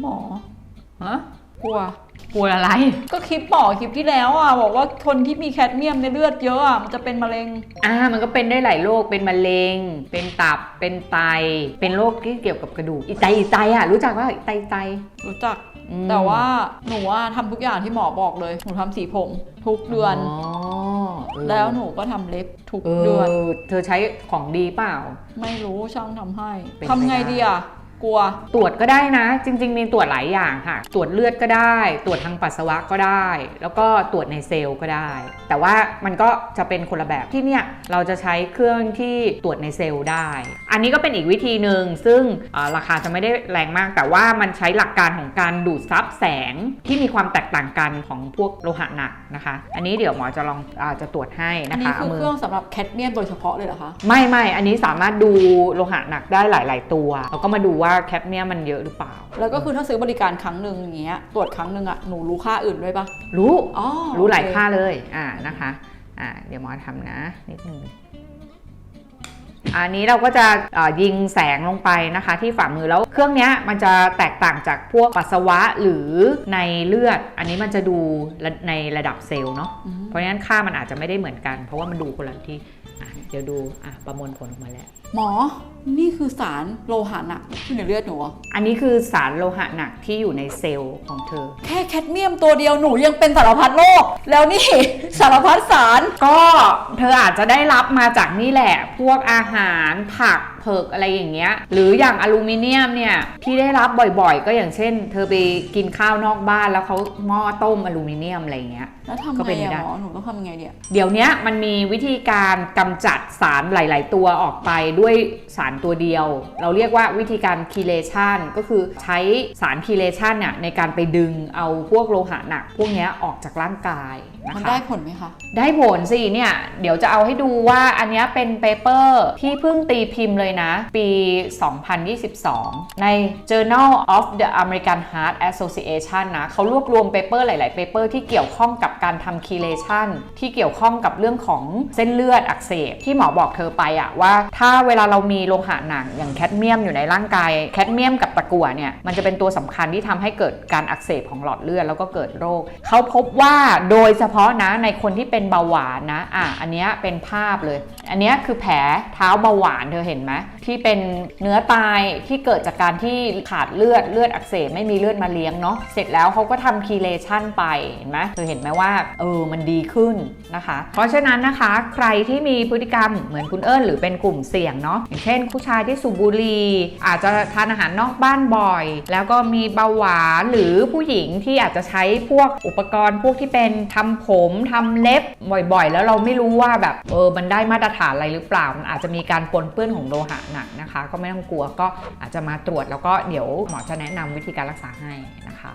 หมอฮะกลัวกลัวอะไร ก็คลิปหมอคลิปที่แล้วอะบอกว่าคนที่มีแคดเมียมในเลือดเยอะอะมันจะเป็นมะเร็ง อ่า มันก็เป็นได้หลายโรค เป็นมะเร็ง เป็นตับ เป็นไต เป็นโรคที่เกี่ยวกับกระดูกอีไตอีไตอะรู้จักว่าไตไต รู้จัก อืม แต่ว่าหนูว่าทำทุกอย่างที่หมอบอกเลย หนูทำสีผมทุกเดือน อ๋อเออแล้วหนูก็ทำเล็บทุกเอเดือนอเธอใช้ของดีเปล่า ไม่รู้ช่างทำให้เป็นทำไงไปได้ ดีอะ กลัว ตรวจก็ได้นะ จริง ๆ มีตรวจหลายอย่างค่ะ ตรวจเลือดก็ได้ ตรวจทางปัสสาวะก็ได้ แล้วก็ตรวจในเซลล์ก็ได้ แต่ว่ามันก็จะเป็นคนละแบบที่เนี่ยเราจะใช้เครื่องที่ตรวจในเซลล์ได้ อันนี้ก็เป็นอีกวิธีหนึ่งซึ่งเอ่อราคาจะไม่ได้แรงมาก แต่ว่ามันใช้หลักการของการดูดซับแสงที่มีความแตกต่างกันของพวกโลหะหนักนะคะ อันนี้เดี๋ยวหมอจะลองอาจะตรวจให้อันนะนี้คะคือเอามืเครื่องสำหรับแคดเมียมโดยเฉพาะเลยเหรอคะไม่ไม่อันนี้สามารถดูโลหะหนักได้หลาย ๆ ตัวแล้วก็มาดูว่าแคปเมียมมันเยอะหรือเปล่า แล้วก็คือถ้าซื้อบริการครั้งหนึ่งอย่างเงี้ยตรวจครั้งหนึ่งอะหนูรู้ค่าอื่นด้วยปะรู้ อ๋อรู้หลายโอเค ค่าเลยอ่านะคะอ่าเดี๋ยวหมอทำนะนิดนึง อันนี้เราก็จะเอ่อยิงแสงลงไปนะคะที่ฝ่ามือแล้วเครื่องเนี้ยมันจะแตกต่างจากพวกปัสสาวะหรือในเลือด อันนี้มันจะดูในระดับเซลล์เนาะอืมเพราะฉะนั้นค่ามันอาจจะไม่ได้เหมือนกัน เพราะว่ามันดูคนละที่อะเดี๋ยวดูอะประมวลผลออกมาแล้ว หมอ นี่คือสารโลหะหนักที่อยู่ในเลือดหนูเหรออันนี้คือสารโลหะหนักที่อยู่ในเซลล์ของเธอ แค่แคดเมียมตัวเดียวหนูยังเป็นสารพัดโรคแล้วนี่สารพัดสาร ก็เธออาจจะได้รับมาจากนี่แหละ พวกอาหหารผัก เผือกอะไรอย่างเงี้ย หรืออย่างอลูมิเนียมเนี่ยที่ได้รับบ่อยๆ ก็อย่างเช่น เธอไปกินข้าวนอกบ้านแล้วเขาหม้อต้มอลูมิเนียมอะไรอย่างเงี้ย แล้วทำก็ไงเป็นไปอะได้หมอหนูต้องทำยังไงเนี่ยเดี๋ยวเนี้ยมันมีวิธีการกำจัดสารหลาย ๆ ตัวออกไปด้วยสารตัวเดียว เราเรียกว่าวิธีการคีเลชันก็คือใช้สารคีเลชันเนี่ยในการไปดึงเอาพวกโลหะหนัก พวกเนี้ยออกจากร่างกายนะคะมันได้ผลไหมคะ ได้ผลสิเนี่ย เดี๋ยวจะเอาให้ดูว่าอันเนี้ยเป็นเปเปอร์ที่เพิ่งตีพิมพ์เลยนะ ปี 2022 ใน Journal of the American Heart Association นะเขารวบรวมเปเปอร์หลาย ๆ เปเปอร์ที่เกี่ยวข้องกับการทำคีเลชันที่เกี่ยวข้องกับเรื่องของเส้นเลือดอักเสบที่หมอบอกเธอไปอะว่า ถ้าเวลาเรามีโลหะหนักอย่างแคดเมียมอยู่ในร่างกายแคดเมียมกับตะกั่วเนี่ยมันจะเป็นตัวสำคัญที่ทำให้เกิดการอักเสบของหลอดเลือดแล้วก็เกิดโรค เขาพบว่าโดยเฉพาะนะในคนที่เป็นเบาหวานนะอะอันเนี้ยเป็นภาพเลย อันนี้คือแผลเท้าเบาหวานเธอเห็นไหมที่เป็นเนื้อตายที่เกิดจากการที่ขาดเลือดเลือดอักเสบไม่มีเลือดมาเลี้ยงเนาะเสร็จแล้วเขาก็ทำคีเลชันไปเห็นไหมเธอเห็นไหมว่าเออมันดีขึ้นนะคะ เพราะฉะนั้นนะคะ ใครที่มีพฤติกรรมเหมือนคุณเอิญหรือเป็นกลุ่มเสี่ยงเนาะอย่างเช่น ผู้ชายที่สูบบุหรี่อาจจะทานอาหารนอกบ้านบ่อย แล้วก็มีเบาหวานหรือผู้หญิงที่อาจจะใช้พวกอุปกรณ์พวกที่เป็นทำผมทำเล็บบ่อยๆ แล้วเราไม่รู้ว่าแบบเออมันได้มาตรฐานอะไรหรือเปล่า มันอาจจะมีการปนเปื้อนของโลหะหนักนะคะ ก็ไม่ต้องกลัวก็อาจจะมาตรวจแล้วก็เดี๋ยวหมอจะแนะนำวิธีการรักษาให้นะคะ